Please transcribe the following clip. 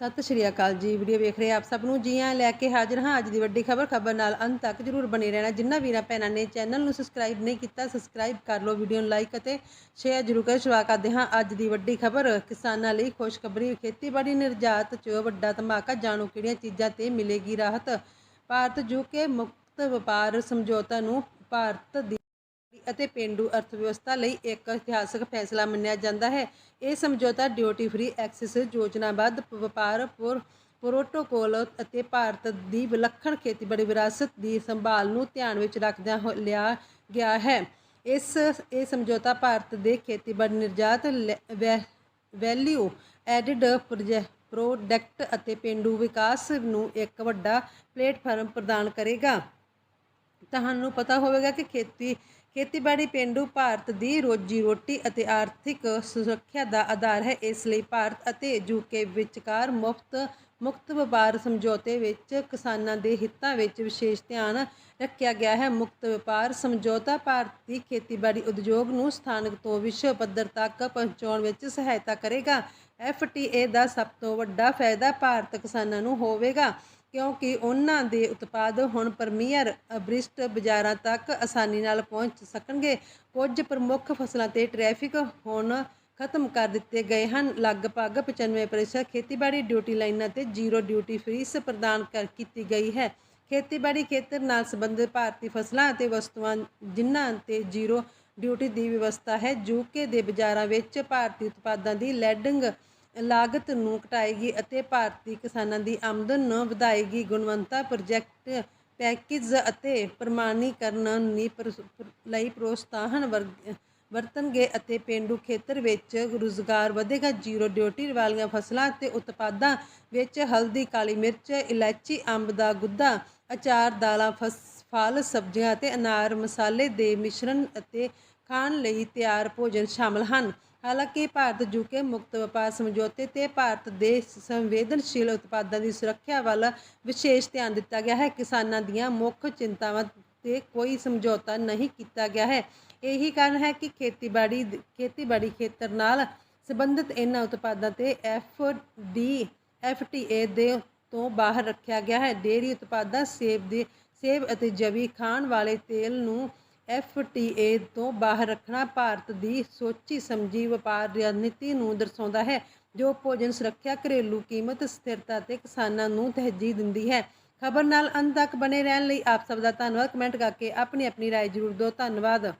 ਸਤਿ ਸ਼੍ਰੀ ਅਕਾਲ ਜੀ ਵੀਡੀਓ ਵੇਖ ਰਹੇ ਆਪ ਸਭ ਨੂੰ। ਜੀ ਆਇਆਂ ਲੈ ਕੇ ਹਾਜ਼ਰ ਹਾਂ। ਅੱਜ ਦੀ ਵੱਡੀ ਖਬਰ ਖਬਰ ਨਾਲ ਅੰਤ ਤੱਕ ਜਰੂਰ ਬਣੇ ਰਹਿਣਾ। ਜਿੰਨਾ ਵੀਰਾਂ ਭੈਣਾਂ ਨੇ ਚੈਨਲ ਨੂੰ ਸਬਸਕ੍ਰਾਈਬ ਨਹੀਂ ਕੀਤਾ ਸਬਸਕ੍ਰਾਈਬ ਕਰ ਲਓ ਵੀਡੀਓ ਨੂੰ ਲਾਈਕ ਅਤੇ ਸ਼ੇਅਰ ਜਰੂਰ ਕਰ ਸ਼ੁਰੂ ਕਰਦੇ ਹਾਂ ਅੱਜ ਦੀ ਵੱਡੀ ਖਬਰ। ਕਿਸਾਨਾਂ ਲਈ ਖੁਸ਼ਖਬਰੀ, ਖੇਤੀਬਾੜੀ ਨਿਰਜਾਤ, 'ਚ ਵੱਡਾ ਧਮਾਕਾ, ਜਾਣੋ ਕਿਹੜੀਆਂ ਚੀਜ਼ਾਂ ਤੇ ਮਿਲੇਗੀ ਰਾਹਤ। ਭਾਰਤ ਯੂਕੇ ਮੁਕਤ ਵਪਾਰ ਸਮਝੌਤਾ ਨੂੰ ਭਾਰਤ ਦੀ ਅਤੇ ਪੇਂਡੂ ਅਰਥਵਿਵਸਥਾ ਲਈ ਇੱਕ ਇਤਿਹਾਸਕ ਫੈਸਲਾ ਮੰਨਿਆ ਜਾਂਦਾ ਹੈ। ਇਹ ਸਮਝੌਤਾ ਡਿਊਟੀ ਫ੍ਰੀ ਐਕਸੈਸ ਯੋਜਨਾਬੱਧ ਵਪਾਰ ਪੁਰ ਪ੍ਰੋਟੋਕੋਲ ਅਤੇ ਭਾਰਤ ਦੀ ਵਿਲੱਖਣ ਖੇਤੀਬਾੜੀ ਵਿਰਾਸਤ ਦੀ ਸੰਭਾਲ ਨੂੰ ਧਿਆਨ ਵਿੱਚ ਰੱਖਦਿਆਂ ਹੋ- ਲਿਆ ਗਿਆ ਹੈ। ਇਸ, ਇਹ ਸਮਝੌਤਾ ਭਾਰਤ ਦੇ ਖੇਤੀਬਾੜੀ ਨਿਰਯਾਤ ਵੈਲਿਊ ਐਡਿਡ ਪ੍ਰੋਡਕਟ ਅਤੇ ਪੇਂਡੂ ਵਿਕਾਸ ਨੂੰ ਇੱਕ ਵੱਡਾ ਪਲੇਟਫਾਰਮ ਪ੍ਰਦਾਨ ਕਰੇਗਾ। ਤੁਹਾਨੂੰ ਪਤਾ ਹੋਵੇਗਾ ਕਿ ਖੇਤੀ ਖੇਤੀਬਾੜੀ ਪੇਂਡੂ ਭਾਰਤ ਦੀ ਰੋਜੀ ਰੋਟੀ ਅਤੇ ਆਰਥਿਕ ਸੁਰੱਖਿਆ ਦਾ ਆਧਾਰ ਹੈ। ਇਸ ਲਈ ਭਾਰਤ ਅਤੇ ਯੂਕੇ ਵਿਚਕਾਰ ਮੁਫਤ, ਮੁਕਤ ਵਪਾਰ ਸਮਝੌਤੇ ਵਿੱਚ ਕਿਸਾਨਾਂ ਦੇ ਹਿੱਤਾਂ ਵਿੱਚ ਵਿਸ਼ੇਸ਼ ਧਿਆਨ ਰੱਖਿਆ ਗਿਆ ਹੈ। ਮੁਕਤ ਵਪਾਰ ਸਮਝੌਤਾ ਭਾਰਤੀ ਖੇਤੀਬਾੜੀ ਉਦਯੋਗ ਨੂੰ ਸਥਾਨਕ ਤੋਂ ਵਿਸ਼ਵ ਪੱਧਰ ਤੱਕ ਪਹੁੰਚਾਉਣ ਵਿੱਚ ਸਹਾਇਤਾ ਕਰੇਗਾ। ਐਫਟੀਏ ਦਾ ਸਭ ਤੋਂ ਵੱਡਾ ਫਾਇਦਾ ਭਾਰਤ ਕਿਸਾਨਾਂ ਨੂੰ ਹੋਵੇਗਾ। ਕਿਉਂਕਿ ਉਹਨਾਂ ਦੇ ਉਤਪਾਦ ਹੁਣ ਪ੍ਰੀਮੀਅਰ ਅਬਰਿਸ਼ਟ ਬਾਜ਼ਾਰਾਂ ਤੱਕ ਆਸਾਨੀ ਨਾਲ ਪਹੁੰਚ ਸਕਣਗੇ। ਕੁਝ ਪ੍ਰਮੁੱਖ ਫਸਲਾਂ ਤੇ ਟ੍ਰੈਫਿਕ ਹੁਣ ਖਤਮ ਕਰ ਦਿੱਤੇ ਗਏ ਹਨ। ਲਗਭਗ 95% ਖੇਤੀਬਾੜੀ ਡਿਊਟੀ ਲਾਈਨਾਂ ਤੇ ਜ਼ੀਰੋ ਡਿਊਟੀ ਫੀਸ ਪ੍ਰਦਾਨ ਕਰ ਕੀਤੀ ਗਈ ਹੈ। ਖੇਤੀਬਾੜੀ ਖੇਤਰ ਨਾਲ ਸੰਬੰਧਿਤ ਭਾਰਤੀ ਫਸਲਾਂ ਅਤੇ ਵਸਤੂਆਂ ਜਿਨ੍ਹਾਂ ਤੇ ਜ਼ੀਰੋ ਡਿਊਟੀ ਦੀ ਵਿਵਸਥਾ ਹੈ ਯੂਕੇ ਦੇ ਬਾਜ਼ਾਰਾਂ ਵਿੱਚ ਭਾਰਤੀ ਉਤਪਾਦਾਂ ਦੀ ਲੈਡਿੰਗ ਲਾਗਤ ਨੂੰ ਘਟਾਏਗੀ ਅਤੇ ਭਾਰਤੀ ਕਿਸਾਨਾਂ ਦੀ ਆਮਦਨ ਨੂੰ ਵਧਾਏਗੀ। ਗੁਣਵੰਤਾ ਪ੍ਰੋਜੈਕਟ ਪੈਕੇਜ ਅਤੇ ਪ੍ਰਮਾਣੀਕਰਨ ਨੀ ਪ੍ਰਸ- ਲਈ ਪ੍ਰੋਤਸਾਹਨ ਵਰਗ- ਵਰਤਣਗੇ ਅਤੇ ਪੇਂਡੂ ਖੇਤਰ ਵਿੱਚ ਰੁਜ਼ਗਾਰ ਵਧੇਗਾ। ਜ਼ੀਰੋ ਡਿਊਟੀ ਵਾਲੀਆਂ ਫਸਲਾਂ ਅਤੇ ਉਤਪਾਦਾਂ ਵਿੱਚ ਹਲਦੀ, ਕਾਲੀ ਮਿਰਚ, ਇਲਾਇਚੀ, ਅੰਬ ਦਾ ਗੁੱਦਾ, ਅਚਾਰ, ਦਾਲਾਂ, ਫਸ, ਫਲ, ਸਬਜ਼ੀਆਂ ਅਤੇ ਅਨਾਰ ਮਸਾਲੇ ਦੇ ਮਿਸ਼ਰਣ ਅਤੇ ਖਾਣ ਲਈ ਤਿਆਰ ਭੋਜਨ ਸ਼ਾਮਲ ਹਨ। ਹਾਲਾਂਕਿ ਭਾਰਤ ਯੂਕੇ ਮੁਕਤ ਵਪਾਰ ਸਮਝੌਤੇ ਤੇ ਭਾਰਤ ਦੇ ਸੰਵੇਦਨਸ਼ੀਲ ਉਤਪਾਦਾਂ ਦੀ ਸੁਰੱਖਿਆ ਵੱਲ ਵਿਸ਼ੇਸ਼ ਧਿਆਨ ਦਿੱਤਾ ਗਿਆ ਹੈ। ਕਿਸਾਨਾਂ ਦੀਆਂ ਮੁੱਖ ਚਿੰਤਾਵਾਂ ਤੇ ਕੋਈ ਸਮਝੌਤਾ ਨਹੀਂ ਕੀਤਾ ਗਿਆ ਹੈ। ਇਹੀ ਕਾਰਨ ਹੈ ਕਿ ਖੇਤੀਬਾੜੀ ਖੇਤੀਬਾੜੀ ਖੇਤਰ ਨਾਲ ਸੰਬੰਧਿਤ ਇਹਨਾਂ ਉਤਪਾਦਾਂ ਤੇ F D F T A ਦੇ ਤੋਂ ਬਾਹਰ ਰੱਖਿਆ ਗਿਆ ਹੈ। ਡੇਅਰੀ ਉਤਪਾਦਾਂ, ਸੇਬ ਦੇ ਸੇਬ ਅਤੇ ਜਵੀ ਖਾਣ ਵਾਲੇ ਤੇਲ ਨੂੰ ਐਫ ਟੀ ਏ ਤੋਂ ਬਾਹਰ ਰੱਖਣਾ ਭਾਰਤ ਦੀ ਸੋਚੀ ਸਮਝੀ ਵਪਾਰ ਰਣਨੀਤੀ ਨੂੰ ਦਰਸਾਉਂਦਾ ਹੈ ਜੋ ਭੋਜਨ ਸੁਰੱਖਿਆ ਘਰੇਲੂ ਕੀਮਤ ਸਥਿਰਤਾ ਤੇ ਕਿਸਾਨਾਂ ਨੂੰ ਤਰਜੀਹ ਦਿੰਦੀ ਹੈ ਖਬਰ ਨਾਲ ਅੰਤ ਤੱਕ ਬਣੇ ਰਹਿਣ ਲਈ ਆਪ ਸਭ ਦਾ ਧੰਨਵਾਦ ਕਮੈਂਟ ਕਰਕੇ ਆਪਣੀ ਆਪਣੀ رائے ਜ਼ਰੂਰ ਦਿਓ ਧੰਨਵਾਦ